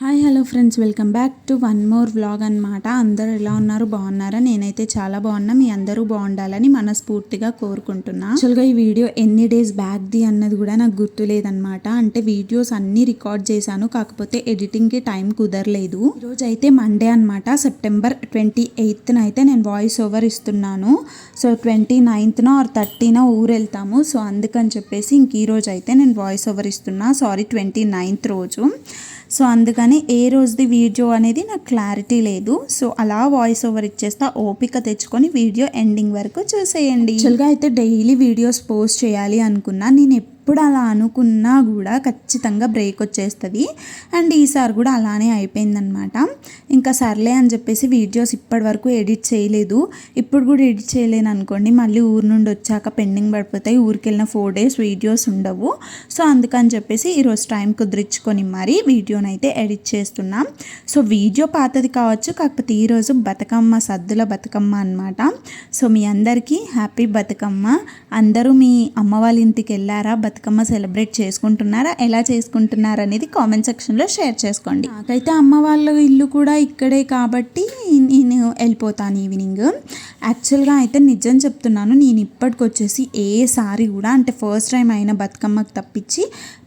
Hi hello friends. Welcome back to one more vlog అనమాట అందరూ ఎలా ఉన్నారు? బాగున్నారా? నేనైతే చాలా బాగున్నా. మీ అందరూ బాగుండాలని మనస్ఫూర్తిగా కోరుకుంటున్నా. యాక్చువల్గా ఈ వీడియో ఎన్ని డేస్ బ్యాక్ది అన్నది కూడా నాకు గుర్తులేదనమాట అంటే వీడియోస్ అన్నీ రికార్డ్ చేశాను. కాకపోతే ఎడిటింగ్కి టైం కుదరలేదు. ఈరోజు అయితే మండే అనమాట సెప్టెంబర్ ట్వంటీ ఎయిత్న అయితే నేను వాయిస్ ఓవర్ ఇస్తున్నాను. సో ట్వంటీ నైన్త్న ఆర్ థర్టీన ఊరు వెళ్తాము సో అందుకని చెప్పేసి ఇంక ఈ రోజు అయితే నేను వాయిస్ ఓవర్ ఇస్తున్నా. సారీ ట్వంటీ నైన్త్ రోజు. సో అందుకని ఏ రోజుది వీడియో అనేది నాకు క్లారిటీ లేదు. సో అలా వాయిస్ ఓవర్ ఇచ్చేస్తా ఓపిక తెచ్చుకొని వీడియో ఎండింగ్ వరకు చూసేయండి. యాక్చువల్గా అయితే డైలీ వీడియోస్ పోస్ట్ చేయాలి అనుకున్నా నేను ఎప్పుడు అలా అనుకున్నా కూడా ఖచ్చితంగా బ్రేక్ వచ్చేస్తుంది. అండ్ ఈసారి కూడా అలానే అయిపోయిందనమాట ఇంకా సర్లే అని చెప్పేసి వీడియోస్ ఇప్పటి వరకు ఎడిట్ చేయలేదు. ఇప్పుడు కూడా ఎడిట్ చేయలేను అనుకోండి మళ్ళీ ఊరు నుండి వచ్చాక పెండింగ్ పడిపోతాయి. ఊరికి వెళ్ళిన ఫోర్ డేస్ వీడియోస్ ఉండవు. సో అందుకని చెప్పేసి ఈరోజు టైం కుదిరించుకొని మరీ వీడియోని అయితే ఎడిట్ చేస్తున్నాం. సో వీడియో పాతది కావచ్చు కాకపోతే ఈరోజు బతుకమ్మ సద్దుల బతుకమ్మ అనమాట సో మీ అందరికీ హ్యాపీ బతుకమ్మ. అందరూ మీ అమ్మ వాళ్ళ ఇంటికి వెళ్ళారా? బతుకమ్మ సెలబ్రేట్ చేసుకుంటున్నారా? ఎలా చేసుకుంటున్నారా అనేది కామెంట్ సెక్షన్లో షేర్ చేసుకోండి. నాకైతే అమ్మ వాళ్ళ ఇల్లు కూడా ఇక్కడే కాబట్టి నేను వెళ్ళిపోతాను ఈవినింగ్. యాక్చువల్గా అయితే నిజం చెప్తున్నాను నేను ఇప్పటికొచ్చేసి ఏ సారీ కూడా అంటే ఫస్ట్ టైం అయిన బతుకమ్మకు తప్పించి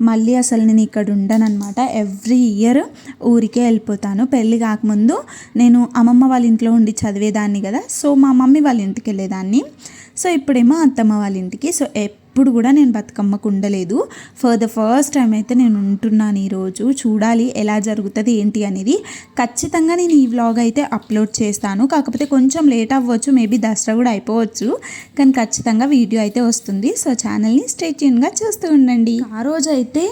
మళ్ళీ అసలు నేను ఇక్కడ ఉండనమాట ఎవ్రీ ఇయర్ ఊరికే వెళ్ళిపోతాను. పెళ్ళి కాకముందు నేను అమ్మమ్మ వాళ్ళ ఇంట్లో ఉండి చదివేదాన్ని కదా సో మా మమ్మీ వాళ్ళ ఇంటికి వెళ్ళేదాన్ని. సో ఇప్పుడేమో అత్తమ్మ వాళ్ళ ఇంటికి. సో ఎప్పుడు కూడా నేను బతుకమ్మకు ఉండలేదు ఫర్ ద ఫస్ట్ టైం అయితే నేను ఉంటున్నాను ఈరోజు. చూడాలి ఎలా జరుగుతుంది ఏంటి అనేది. ఖచ్చితంగా నేను ఈ వ్లాగ్ అయితే అప్లోడ్ చేస్తాను. కాకపోతే కొంచెం లేట్ అవ్వచ్చు మేబీ దసరా కూడా అయిపోవచ్చు. కానీ ఖచ్చితంగా వీడియో అయితే వస్తుంది. సో ఛానల్ని స్టేట్యూన్గా చూస్తూ ఉండండి. ఆ రోజు అయితే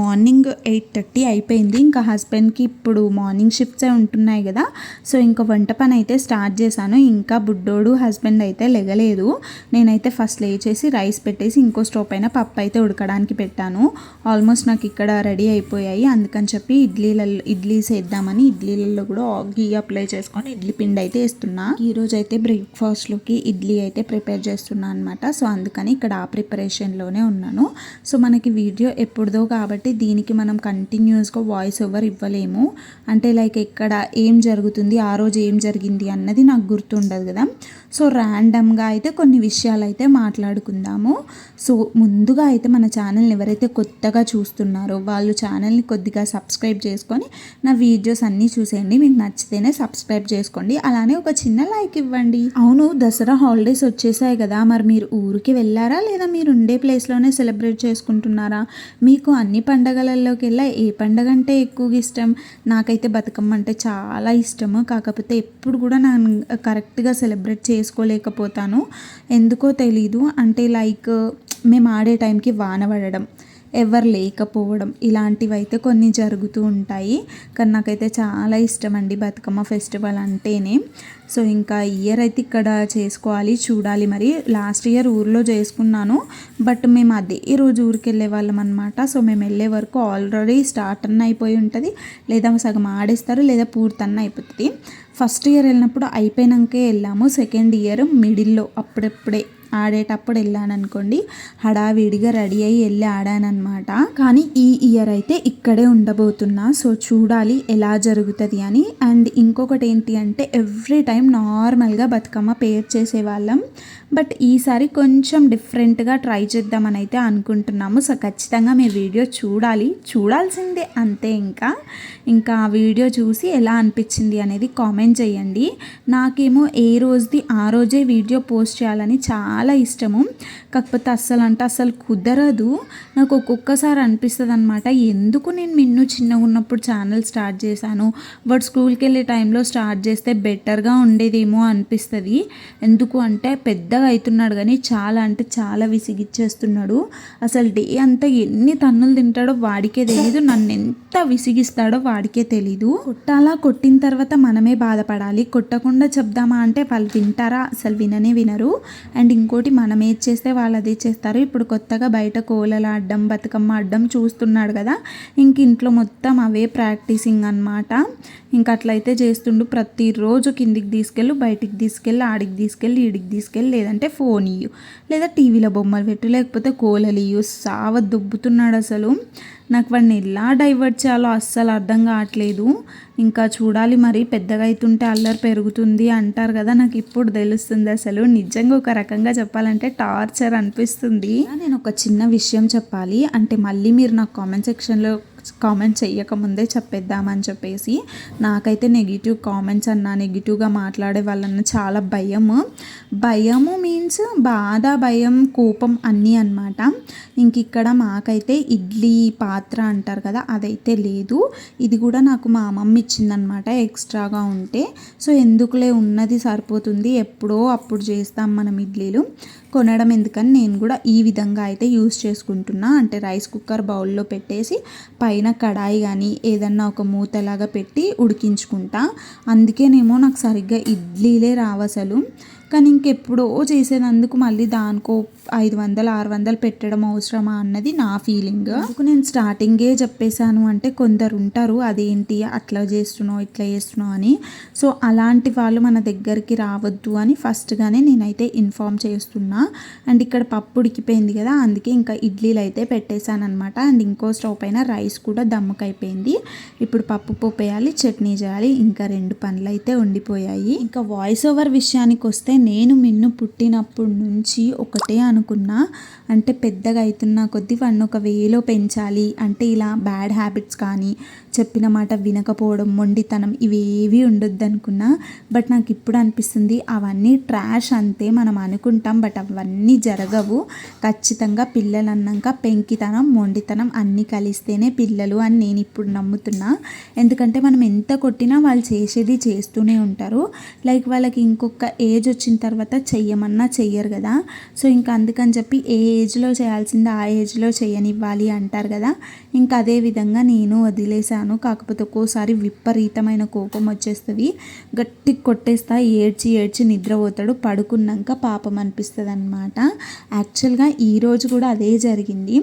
మార్నింగ్ ఎయిట్ థర్టీ అయిపోయింది. ఇంకా హస్బెండ్కి ఇప్పుడు మార్నింగ్ షిఫ్ట్సే ఉంటున్నాయి కదా. సో ఇంకా వంట పని అయితే స్టార్ట్ చేశాను. ఇంకా బుడ్డోడు హస్బెండ్ అయితే లెగలేదు. నేనైతే ఫస్ట్ లేచేసి రైస్ పెట్టేసి ఇంకో స్టవ్ పైన పప్పు అయితే ఉడకడానికి పెట్టాను. ఆల్మోస్ట్ నాకు ఇక్కడ రెడీ అయిపోయాయి. అందుకని చెప్పి ఇడ్లీలలో ఇడ్లీస్ వేద్దామని ఇడ్లీలలో కూడా గీ అప్లై చేసుకొని ఇడ్లీ పిండి అయితే వేస్తున్నా. ఈరోజు అయితే బ్రేక్ఫాస్ట్లోకి ఇడ్లీ అయితే ప్రిపేర్ చేస్తున్నా అనమాట సో అందుకని ఇక్కడ ఆ ప్రిపరేషన్లోనే ఉన్నాను. సో మనకి వీడియో ఎప్పుడుదో కాబట్టి దీనికి మనం కంటిన్యూస్గా వాయిస్ ఓవర్ ఇవ్వలేము. అంటే లైక్ ఎక్కడ ఏం జరుగుతుంది ఆ రోజు ఏం జరిగింది అన్నది నాకు గుర్తుండదు కదా. సో ర్యాండమ్గా అయితే కొన్ని విషయాలు అయితే మాట్లాడుకుందాము. సో ముందుగా అయితే మన ఛానల్ని ఎవరైతే కొత్తగా చూస్తున్నారో వాళ్ళు ఛానల్ని కొద్దిగా సబ్స్క్రైబ్ చేసుకొని నా వీడియోస్ అన్నీ చూసేయండి. మీకు నచ్చితేనే సబ్స్క్రైబ్ చేసుకోండి. అలానే ఒక చిన్న లైక్ ఇవ్వండి. అవును దసరా హాలిడేస్ వచ్చేసాయి కదా. మరి మీరు ఊరికి వెళ్ళారా? లేదా మీరు ఉండే ప్లేస్లోనే సెలబ్రేట్ చేసుకుంటున్నారా? మీకు అన్ని పండగలలోకి వెళ్ళా? ఏ పండగ అంటే ఎక్కువగా ఇష్టం? నాకైతే బతుకమ్మ అంటే చాలా ఇష్టము. కాకపోతే ఎప్పుడు కూడా నేను కరెక్ట్గా సెలబ్రేట్ చేసుకోలేకపోతాను. ఎందుకో తెలీదు. అంటే లైక్ మేము ఆడే టైంకి వాన పడడం ఎవరు లేకపోవడం ఇలాంటివి అయితే కొన్ని జరుగుతూ ఉంటాయి. కానీ నాకైతే చాలా ఇష్టం అండి బతుకమ్మ ఫెస్టివల్ అంటేనే. సో ఇంకా ఇయర్ అయితే ఇక్కడ చేసుకోవాలి చూడాలి మరి. లాస్ట్ ఇయర్ ఊర్లో చేసుకున్నాను. బట్ మేము అదే రోజు ఊరికి వెళ్ళే వాళ్ళం అనమాట సో మేము వెళ్ళే వరకు ఆల్రెడీ స్టార్ట్ అన్న అయిపోయి ఉంటుంది. లేదా సగం ఆడేస్తారు లేదా పూర్తన్న అయిపోతుంది. ఫస్ట్ ఇయర్ వెళ్ళినప్పుడు అయిపోయినాకే వెళ్ళాము. సెకండ్ ఇయర్ మిడిల్లో అప్పుడప్పుడే. ఆడేటప్పుడు వెళ్ళాను అనుకోండి హడావిడిగా రెడీ అయ్యి వెళ్ళి ఆడానమాట కానీ ఈ ఇయర్ అయితే ఇక్కడే ఉండబోతున్నా. సో చూడాలి ఎలా జరుగుతుంది అని. అండ్ ఇంకొకటి ఏంటి అంటే ఎవ్రీ టైం నార్మల్గా బతుకమ్మ పేర్ చేసేవాళ్ళం. బట్ ఈసారి కొంచెం డిఫరెంట్గా ట్రై చేద్దామని అయితే అనుకుంటున్నాము. సో ఖచ్చితంగా మీ వీడియో చూడాలి. చూడాల్సిందే అంతే ఇంకా. ఇంకా ఆ వీడియో చూసి ఎలా అనిపించింది అనేది కామెంట్ చేయండి. నాకేమో ఏ రోజుది ఆ రోజే వీడియో పోస్ట్ చేయాలని చాలా చాలా ఇష్టము. కాకపోతే అస్సలు అంటే అస్సలు కుదరదు. నాకు ఒక్కొక్కసారి అనిపిస్తుంది అనమాట ఎందుకు నేను మిన్ను చిన్నగా ఉన్నప్పుడు ఛానల్ స్టార్ట్ చేశాను? బట్ స్కూల్కి వెళ్ళే టైంలో స్టార్ట్ చేస్తే బెటర్గా ఉండేదేమో అనిపిస్తుంది. ఎందుకు అంటే పెద్దగా అవుతున్నాడు కానీ చాలా అంటే చాలా విసిగిచ్చేస్తున్నాడు. అసలు డే అంతా ఎన్ని తన్నులు తింటాడో వాడికే తెలియదు నన్ను ఎంత విసిగిస్తాడో వాడికే తెలీదు. కొట్టాలా కొట్టిన తర్వాత మనమే బాధపడాలి. కొట్టకుండా చెప్దామా అంటే వాళ్ళు వింటారా? అసలు విననే వినరు. అండ్ ఇంకో ఇంకోటి మనం ఏది చేస్తే వాళ్ళు అదే చేస్తారు. ఇప్పుడు కొత్తగా బయట కోలలు ఆడడం బతుకమ్మ ఆడడం చూస్తున్నాడు కదా. ఇంక ఇంట్లో మొత్తం అవే ప్రాక్టీసింగ్ అనమాట ఇంకా అట్లయితే చేస్తుండు ప్రతిరోజు కిందికి తీసుకెళ్ళి బయటికి తీసుకెళ్ళి ఆడికి తీసుకెళ్ళి ఈడికి తీసుకెళ్ళి లేదంటే ఫోన్ ఇయ్యు. లేదా టీవీలో బొమ్మలు పెట్టు లేకపోతే కోలలు ఇయ్యు. సావ దుబ్బుతున్నాడు అసలు. నాకు వాడిని ఎలా డైవర్ట్ చేయాలో అస్సలు అర్థం కావట్లేదు. ఇంకా చూడాలి మరి. పెద్దగా అవుతుంటే అల్లరి పెరుగుతుంది అంటారు కదా నాకు ఇప్పుడు తెలుస్తుంది అసలు. నిజంగా ఒక రకంగా చెప్పాలంటే టార్చర్ అనిపిస్తుంది. నేను ఒక చిన్న విషయం చెప్పాలి. అంటే మళ్ళీ మీరు నాకు కామెంట్ సెక్షన్లో కామెంట్ చేయకముందే చెప్పేద్దామని చెప్పేసి నాకైతే నెగిటివ్ కామెంట్స్ అన్నా నెగిటివ్గా మాట్లాడే వాళ్ళన్న చాలా భయము. భయము మీన్స్ బాధ భయం కోపం అన్నీ అనమాట ఇంక ఇక్కడ మాకైతే ఇడ్లీ పాత్ర అంటారు కదా అదైతే లేదు. ఇది కూడా నాకు మా అమ్మమ్మ ఇచ్చిందనమాట ఎక్స్ట్రాగా ఉంటే. సో ఎందుకులే ఉన్నది సరిపోతుంది ఎప్పుడో అప్పుడు చేస్తాం మనం ఇడ్లీలు. కొనడం ఎందుకని నేను కూడా ఈ విధంగా అయితే యూస్ చేసుకుంటున్నా. అంటే రైస్ కుక్కర్ బౌల్లో పెట్టేసి పైన కడాయి కానీ ఏదన్నా ఒక మూతలాగా పెట్టి ఉడికించుకుంటా. అందుకేనేమో నాకు సరిగ్గా ఇడ్లీలే రావసలు కానీ ఇంకెప్పుడో చేసేదందుకు మళ్ళీ దానికో ఐదు వందలు ఆరు వందలు పెట్టడం అవసరమా అన్నది నా ఫీలింగ్ నేను స్టార్టింగే చెప్పేశాను అంటే కొందరు ఉంటారు అదేంటి? అట్లా చేస్తున్నావు ఇట్లా చేస్తున్నావు అని. సో అలాంటి వాళ్ళు మన దగ్గరికి రావద్దు అని ఫస్ట్గానే నేనైతే ఇన్ఫామ్ చేస్తున్నా. అండ్ ఇక్కడ పప్పు ఉడికిపోయింది కదా అందుకే ఇంకా ఇడ్లీలు అయితే పెట్టేశాను అనమాట అండ్ ఇంకో స్టవ్ పైన రైస్ కూడా దమ్ముకైపోయింది. ఇప్పుడు పప్పు పోపేయాలి చట్నీ చేయాలి ఇంకా రెండు పనులు అయితే ఉండిపోయాయి. ఇంకా వాయిస్ ఓవర్ విషయానికి వస్తే నేను మిన్ను పుట్టినప్పటి నుంచి ఒకటే అనుకున్నా అంటే పెద్దగా అవుతున్న కొద్దీ వాడిని ఒక వేలో పెంచాలి. అంటే ఇలా బ్యాడ్ హ్యాబిట్స్ కానీ చెప్పిన మాట వినకపోవడం మొండితనం ఇవేవి ఉండొద్దు అనుకున్నా బట్ నాకు ఇప్పుడు అనిపిస్తుంది అవన్నీ ట్రాష్ అంతే మనం అనుకుంటాం బట్ అవన్నీ జరగవు. ఖచ్చితంగా పిల్లలు అన్నాక పెంకితనం మొండితనం అన్నీ కలిస్తేనే పిల్లలు అని నేను ఇప్పుడు నమ్ముతున్నా. ఎందుకంటే మనం ఎంత కొట్టినా వాళ్ళు చేసేది చేస్తూనే ఉంటారు. లైక్ వాళ్ళకి ఇంకొక ఏజ్ వచ్చిన తర్వాత చెయ్యమన్నా చెయ్యరు కదా. సో ఇంకా అందుకని చెప్పి ఏ ఏజ్లో చేయాల్సిందో ఆ ఏజ్లో చేయనివ్వాలి అంటారు కదా. ఇంకా అదే విధంగా నేను వదిలేసాను చేశాను కాకపోతే ఒక్కోసారి విపరీతమైన కోపం వచ్చేస్తుంది. గట్టి కొట్టేస్తా ఏడ్చి ఏడ్చి నిద్రపోతాడు. పడుకున్నాక పాపం అనిపిస్తుంది అనమాట యాక్చువల్గా ఈరోజు కూడా అదే జరిగింది.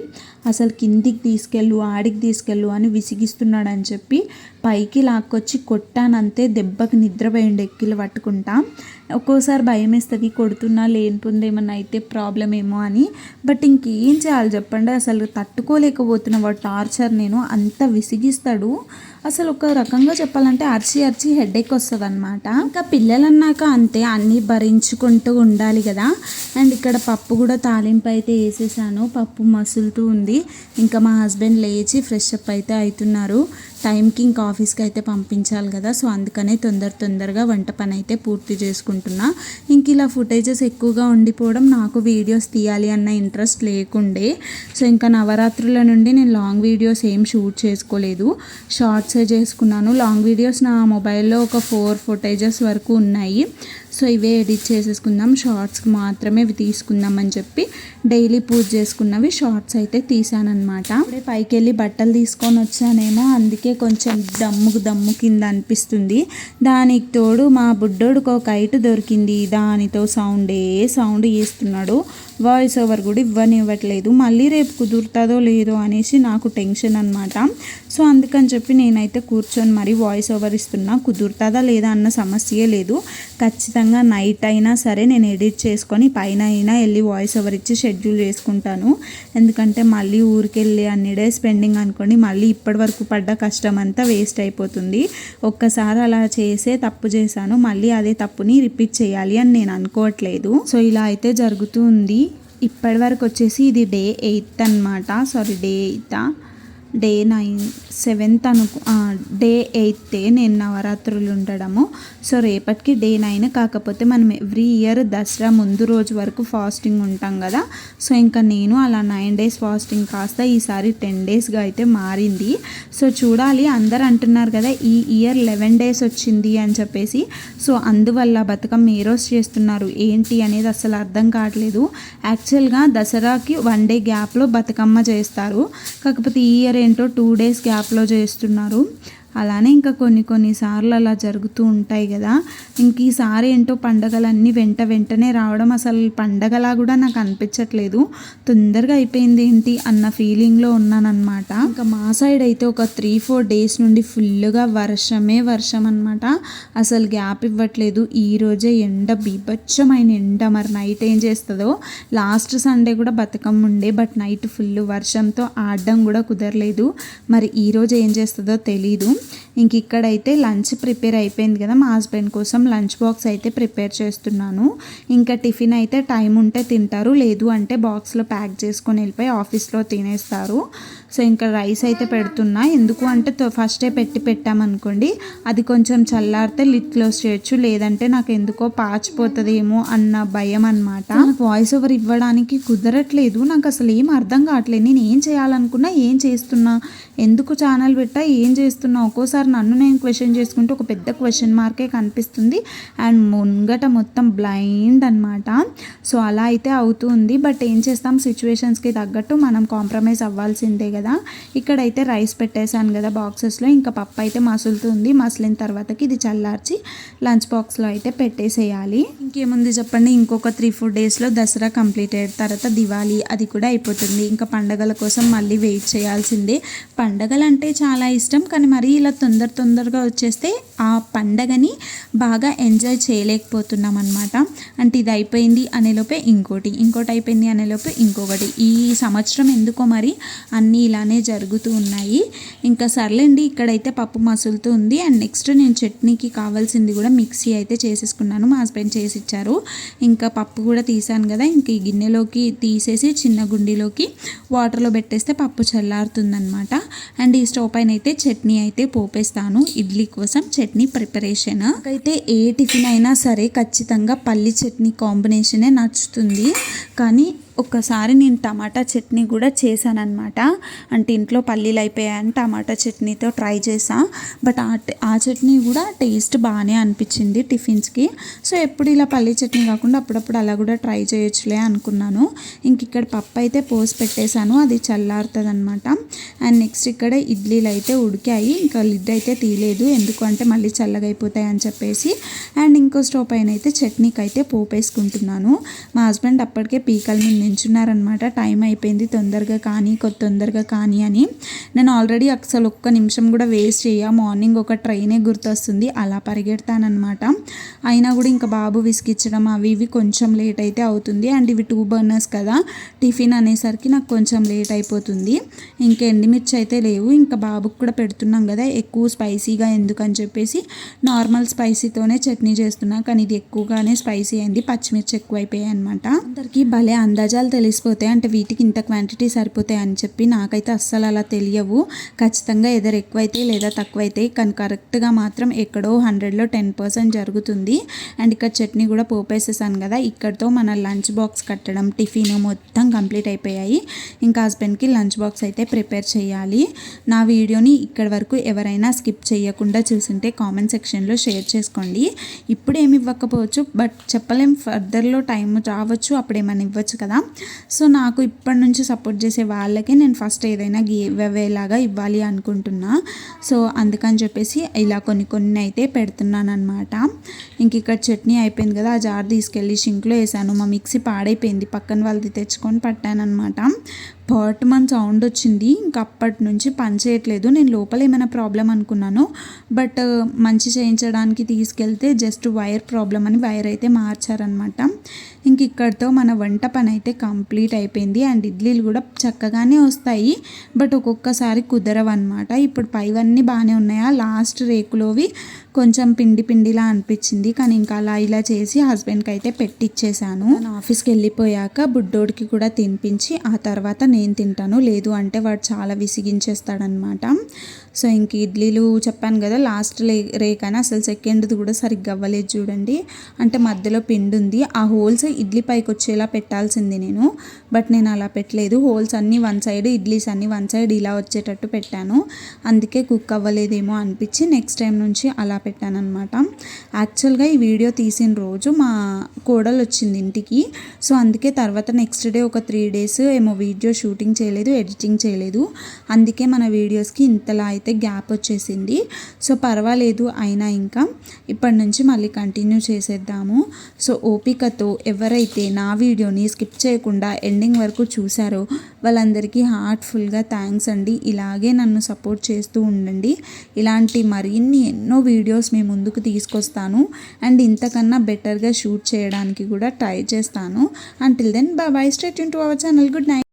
అసలు కిందికి తీసుకెళ్ళు ఆడికి తీసుకెళ్ళు అని విసిగిస్తున్నాడు అని చెప్పి పైకి లాక్కొచ్చి కొట్టానంతే దెబ్బకి నిద్రపోయిండు ఎక్కిలు పట్టుకుంటా. ఒక్కోసారి భయం వేస్తుంది కొడుతున్నా లేనిపోయింది ఏమన్నా అయితే ప్రాబ్లం ఏమో అని. బట్ ఇంకేం చేయాలి చెప్పండి? అసలు తట్టుకోలేకపోతున్న వాడు టార్చర్ నేను అంత విసిగిస్తాడు. అసలు ఒక రకంగా చెప్పాలంటే అరిచి అరిచి హెడేక్ వస్తుంది అనమాట ఇంకా పిల్లలు అన్నాక అంతే అన్నీ భరించుకుంటూ ఉండాలి కదా. అండ్ ఇక్కడ పప్పు కూడా తాలింపు అయితే వేసేసాను. పప్పు మసులుతూ ఉంది. ఇంకా మా హస్బెండ్ లేచి ఫ్రెష్ అప్ అయితే అవుతున్నారు. టైంకి ఇంకా ఆఫీస్కి అయితే పంపించాలి కదా. సో అందుకనే తొందర తొందరగా వంట పని అయితే పూర్తి చేసుకుంటున్నా. ఇంక ఇలా ఫుటేజెస్ ఎక్కువగా ఉండిపోవడం నాకు వీడియోస్ తీయాలి అన్న ఇంట్రెస్ట్ లేకుండే. సో ఇంకా నవరాత్రుల నుండి నేను లాంగ్ వీడియోస్ ఏం షూట్ చేసుకోలేదు. షార్ట్సే చేసుకున్నాను. లాంగ్ వీడియోస్ నా మొబైల్లో ఒక ఫోర్ ఫుటేజెస్ వరకు ఉన్నాయి. సో ఇవే ఎడిట్ చేసేసుకుందాం. షార్ట్స్కి మాత్రమే ఇవి తీసుకుందాం అని చెప్పి డైలీ పూజ చేసుకున్నవి షార్ట్స్ అయితే తీసానమాట పైకి వెళ్ళి బట్టలు తీసుకొని వచ్చానేమో అందుకే కొంచెం దమ్ముకు దమ్ము కింద అనిపిస్తుంది. దానికి తోడు మా బుడ్డోడికి ఒక కైట్ దొరికింది. దానితో సౌండే సౌండ్ చేస్తున్నాడు. వాయిస్ ఓవర్ కూడా ఇవ్వనివ్వట్లేదు. మళ్ళీ రేపు కుదురుతుందో లేదో అనేసి నాకు టెన్షన్ అనమాట సో అందుకని చెప్పి నేనైతే కూర్చొని మరి వాయిస్ ఓవర్ ఇస్తున్నా. కుదురుతుందా లేదా అన్న సమస్యే లేదు. ఖచ్చితంగా నైట్ అయినా సరే నేను ఎడిట్ చేసుకొని పైన అయినా వెళ్ళి వాయిస్ ఓవర్ ఇచ్చి షెడ్యూల్ చేసుకుంటాను. ఎందుకంటే మళ్ళీ ఊరికెళ్ళి అన్ని డేస్ స్పెండింగ్ అనుకోండి మళ్ళీ ఇప్పటి వరకు పడ్డ కష్టం అంతా వేస్ట్ అయిపోతుంది. ఒక్కసారి అలా చేసే తప్పు చేశాను. మళ్ళీ అదే తప్పుని రిపీట్ చేయాలి అని నేను అనుకోవట్లేదు. సో ఇలా అయితే జరుగుతూ ఉంది. ఇప్పటి వరకు వచ్చేసి ఇది డే ఎయిత్ అనమాట సారీ డే ఎయితా. డే నైన్ సెవెంత్ అనుకు డే ఎయిత్ నేను నవరాత్రులు ఉండడము. సో రేపటికి డే నైన్ కాకపోతే మనం ఎవ్రీ ఇయర్ దసరా ముందు రోజు వరకు ఫాస్టింగ్ ఉంటాం కదా. సో ఇంకా నేను అలా నైన్ డేస్ ఫాస్టింగ్ కాస్త ఈసారి టెన్ డేస్గా అయితే మారింది. సో చూడాలి. అందరు అంటున్నారు కదా ఈ ఇయర్ లెవెన్ డేస్ వచ్చింది అని చెప్పేసి. సో అందువల్ల బతుకమ్మ ఏ రోజు చేస్తున్నారు? ఏంటి అనేది అసలు అర్థం కావట్లేదు. యాక్చువల్గా దసరాకి వన్ డే గ్యాప్లో బతుకమ్మ చేస్తారు. కాకపోతే ఈ ఇయర్ ఏంటో టూ డేస్ గ్యాప్లో చేస్తున్నారు. అలానే ఇంకా కొన్ని కొన్నిసార్లు అలా జరుగుతూ ఉంటాయి కదా. ఇంక ఈసారి ఏంటో పండగలన్నీ వెంట వెంటనే రావడం అసలు పండగలా కూడా నాకు అనిపించట్లేదు. తొందరగా అయిపోయింది ఏంటి అన్న ఫీలింగ్లో ఉన్నానన్నమాట. ఇంకా మా సైడ్ అయితే ఒక త్రీ ఫోర్ డేస్ నుండి ఫుల్గా వర్షమే వర్షం అనమాట అసలు గ్యాప్ ఇవ్వట్లేదు. ఈ రోజే ఎండ బీభత్సమైన ఎండ. మరి నైట్ ఏం చేస్తుందో? లాస్ట్ సండే కూడా బతుకమ్మ ఉండే బట్ నైట్ ఫుల్ వర్షంతో ఆడడం కూడా కుదరలేదు. మరి ఈ రోజు ఏం చేస్తుందో తెలీదు. ఇంక ఇక్కడైతే లంచ్ ప్రిపేర్ అయిపోయింది కదా మా హస్బెండ్ కోసం. లంచ్ బాక్స్ అయితే ప్రిపేర్ చేస్తున్నాను. ఇంకా టిఫిన్ అయితే టైం ఉంటే తింటారు లేదు అంటే బాక్స్లో ప్యాక్ చేసుకొని వెళ్ళిపోయి ఆఫీస్లో తినేస్తారు. సో ఇంకా రైస్ అయితే పెడుతున్నా. ఎందుకు అంటే ఫస్టే పెట్టి పెట్టామనుకోండి అది కొంచెం చల్లారితే లిట్ క్లోజ్ చేయొచ్చు. లేదంటే నాకు ఎందుకో పాచిపోతుందేమో అన్న భయం అనమాట వాయిస్ ఓవర్ ఇవ్వడానికి కుదరట్లేదు. నాకు అసలు ఏం అర్థం కావట్లేదు. నేను ఏం చేయాలనుకున్నా ఏం చేస్తున్నా ఎందుకు ఛానల్ పెట్టా ఏం చేస్తున్నా ఒక్కోసారి నన్ను నేను క్వశ్చన్ చేసుకుంటే ఒక పెద్ద క్వశ్చన్ మార్కే కనిపిస్తుంది. అండ్ ముంగట మొత్తం బ్లైండ్ అనమాట సో అలా అయితే అవుతుంది. బట్ ఏం చేస్తాం సిచ్యువేషన్స్కి తగ్గట్టు మనం కాంప్రమైజ్ అవ్వాల్సిందే కదా. ఇక్కడైతే రైస్ పెట్టేశాను కదా బాక్సెస్లో. ఇంకా పప్పు అయితే మసులుతుంది. మసిలిన తర్వాతకి ఇది చల్లార్చి లంచ్ బాక్స్లో అయితే పెట్టేసేయాలి. ఇంకేముంది చెప్పండి? ఇంకొక త్రీ ఫోర్ డేస్లో దసరా కంప్లీట్ అయిన తర్వాత దివాళీ అది కూడా అయిపోతుంది. ఇంకా పండగల కోసం మళ్ళీ వెయిట్ చేయాల్సిందే. పండగలు అంటే చాలా ఇష్టం. కానీ మరీ ఇలా తొందర తొందరగా వచ్చేస్తే ఆ పండగని బాగా ఎంజాయ్ చేయలేకపోతున్నాం అనమాట అంటే ఇది అయిపోయింది అనేలోపే ఇంకోటి ఇంకోటి అయిపోయింది అనేలోపే ఇంకొకటి. ఈ సంవత్సరం ఎందుకో మరి అన్నీ ఇలానే జరుగుతూ ఉన్నాయి. ఇంకా సర్లేండి ఇక్కడైతే పప్పు మసులుతూ ఉంది. అండ్ నెక్స్ట్ నేను చట్నీకి కావాల్సింది కూడా మిక్సీ అయితే చేసేసుకున్నాను. మా హస్బెండ్ చేసి ఇచ్చారు ఇంకా పప్పు కూడా తీసాను కదా ఇంక ఈ గిన్నెలోకి తీసేసి చిన్న గుండిలోకి వాటర్లో పెట్టేస్తే పప్పు చల్లారుతుందనమాట అండ్ ఈ స్టవ్ పైన అయితే చట్నీ అయితే పోపేస్తాను. ఇడ్లీ కోసం చట్నీ ప్రిపరేషన్. అయితే ఏ టిఫిన్ అయినా సరే ఖచ్చితంగా పల్లి చట్నీ కాంబినేషనే నచ్చుతుంది. కానీ ఒక్కసారి నేను టమాటా చట్నీ కూడా చేశానమాట అంటే ఇంట్లో పల్లీలు అయిపోయాయని టమాటా చట్నీతో ట్రై చేసా బట్ ఆ ఆ చట్నీ కూడా టేస్ట్ బాగానే అనిపించింది టిఫిన్స్కి. సో ఎప్పుడు ఇలా పల్లీ చట్నీ కాకుండా అప్పుడప్పుడు అలా కూడా ట్రై చేయొచ్చులే అనుకున్నాను. ఇంక ఇక్కడ పప్పు అయితే పోసి పెట్టేశాను. అది చల్లారుతుంది అనమాట అండ్ నెక్స్ట్ ఇక్కడ ఇడ్లీలు అయితే ఉడికాయి. ఇంకా లిడ్ అయితే తీయలేదు. ఎందుకంటే మళ్ళీ చల్లగా అయిపోతాయి అని చెప్పేసి. అండ్ ఇంకో స్టవ్ పైన అయితే చట్నీకి అయితే పోపేసుకుంటున్నాను. మా హస్బెండ్ అప్పటికే పీకల మీద నించున్నారనమాట టైం అయిపోయింది. తొందరగా కానీ కొత్త తొందరగా కానీ అని. నేను ఆల్రెడీ అసలు ఒక్క నిమిషం కూడా వేస్ట్ చేయ మార్నింగ్ ఒక ట్రైనే గుర్తొస్తుంది. అలా పరిగెడతానమాట అయినా కూడా ఇంకా బాబు విసిగించడం అవి ఇవి కొంచెం లేట్ అయితే అవుతుంది. అండ్ ఇవి టూ బర్నర్స్ కదా. టిఫిన్ అనేసరికి నాకు కొంచెం లేట్ అయిపోతుంది. ఇంకా ఎండిమిర్చి అయితే లేవు. ఇంకా బాబుకి కూడా పెడుతున్నాం కదా. ఎక్కువ స్పైసీగా ఎందుకని చెప్పేసి నార్మల్ స్పైసీతోనే చట్నీ చేస్తున్నా. కానీ ఇది ఎక్కువగానే స్పైసీ అయింది. పచ్చిమిర్చి ఎక్కువ అయిపోయాయి అనమాట అందరికీ భలే నిజాలు తెలిసిపోతాయి. అంటే వీటికి ఇంత క్వాంటిటీ సరిపోతాయి అని చెప్పి నాకైతే అస్సలు అలా తెలియవు. ఖచ్చితంగా ఎదరు ఎక్కువైతే లేదా తక్కువైతే కానీ కరెక్ట్గా మాత్రం ఎక్కడో హండ్రెడ్లో టెన్ పర్సెంట్ జరుగుతుంది. అండ్ ఇక్కడ చట్నీ కూడా పోపేసేసాను కదా ఇక్కడతో మన లంచ్ బాక్స్ కట్టడం టిఫిన్ మొత్తం కంప్లీట్ అయిపోయాయి. ఇంకా హస్బెండ్కి లంచ్ బాక్స్ అయితే ప్రిపేర్ చేయాలి. నా వీడియోని ఇక్కడ వరకు ఎవరైనా స్కిప్ చేయకుండా చూసింటే కామెంట్ సెక్షన్లో షేర్ చేసుకోండి. ఇప్పుడు ఏమి ఇవ్వకపోవచ్చు బట్ చెప్పలేం ఫర్దర్లో టైం రావచ్చు అప్పుడు ఏమైనా ఇవ్వచ్చు కదా. సో నాకు ఇప్పటి నుంచి సపోర్ట్ చేసే వాళ్ళకే నేను ఫస్ట్ ఏదైనా గివ్ అవేలాగా ఇవ్వాలి అనుకుంటున్నా. సో అందుకని చెప్పేసి ఇలా కొన్ని కొన్ని అయితే పెడుతున్నాను అనమాట ఇంక ఇక్కడ చట్నీ అయిపోయింది కదా ఆ జార్ తీసుకెళ్ళి షింక్లో వేసాను. మా మిక్సీ పాడైపోయింది. పక్కన వాళ్ళది తెచ్చుకొని పట్టానమాట పర్ట్ మన సౌండ్ వచ్చింది. ఇంకా అప్పటి నుంచి పనిచేయట్లేదు నేను లోపల ఏమైనా ప్రాబ్లం అనుకున్నాను. బట్ మంచి చేయించడానికి తీసుకెళ్తే జస్ట్ వైర్ ప్రాబ్లం అని వైర్ అయితే మార్చారనమాట ఇంక ఇక్కడితో మన వంట పని అయితే కంప్లీట్ అయిపోయింది. అండ్ ఇడ్లీలు కూడా చక్కగానే వస్తాయి. బట్ ఒక్కొక్కసారి కుదరవు అనమాట ఇప్పుడు పైవన్నీ బాగానే ఉన్నాయా? లాస్ట్ రేకులోవి కొంచెం పిండి పిండిలా అనిపించింది. కానీ ఇంకా అలా ఇలా చేసి హస్బెండ్కి అయితే పెట్టిచ్చేసాను. నేను ఆఫీస్కి వెళ్ళిపోయాక బుడ్డోడికి కూడా తినిపించి ఆ తర్వాత నేను తింటాను. లేదు అంటే వాడు చాలా విసిగించేస్తాడనమాట. సో ఇంక ఇడ్లీలు చెప్పాను కదా లాస్ట్ లే రేకైనా అసలు సెకండ్ది కూడా సరిగ్గా అవ్వలేదు చూడండి. అంటే మధ్యలో పిండి ఉంది ఆ హోల్స్ ఇడ్లీ పైకి వచ్చేలా పెట్టాల్సింది నేను. బట్ నేను అలా పెట్టలేదు. హోల్స్ అన్నీ వన్ సైడ్ ఇడ్లీస్ అన్నీ వన్ సైడ్ ఇలా వచ్చేటట్టు పెట్టాను. అందుకే కుక్ అవ్వలేదేమో అనిపించి నెక్స్ట్ టైం నుంచి అలా పెట్టాను అనమాట యాక్చువల్గా ఈ వీడియో తీసిన రోజు మా కోడలు వచ్చింది ఇంటికి. సో అందుకే తర్వాత నెక్స్ట్ డే ఒక త్రీ డేస్ ఏమో వీడియో షూటింగ్ చేయలేదు ఎడిటింగ్ చేయలేదు. అందుకే మన వీడియోస్కి ఇంతలా అయితే గ్యాప్ వచ్చేసింది. సో పర్వాలేదు అయినా ఇంకా ఇప్పటి నుంచి మళ్ళీ కంటిన్యూ చేసేద్దాము. సో ఓపికతో ఎవరైతే నా వీడియోని స్కిప్ చేయకుండా ఎండింగ్ వరకు చూసారో వాళ్ళందరికీ హార్ట్ఫుల్గా థ్యాంక్స్ అండి. ఇలాగే నన్ను సపోర్ట్ చేస్తూ ఉండండి. ఇలాంటి మరిన్ని ఎన్నో వీడియోస్ మీ ముందుకు తీసుకొస్తాను. అండ్ ఇంతకన్నా బెటర్గా షూట్ చేయడానికి కూడా ట్రై చేస్తాను. Until then bye state to our channel good night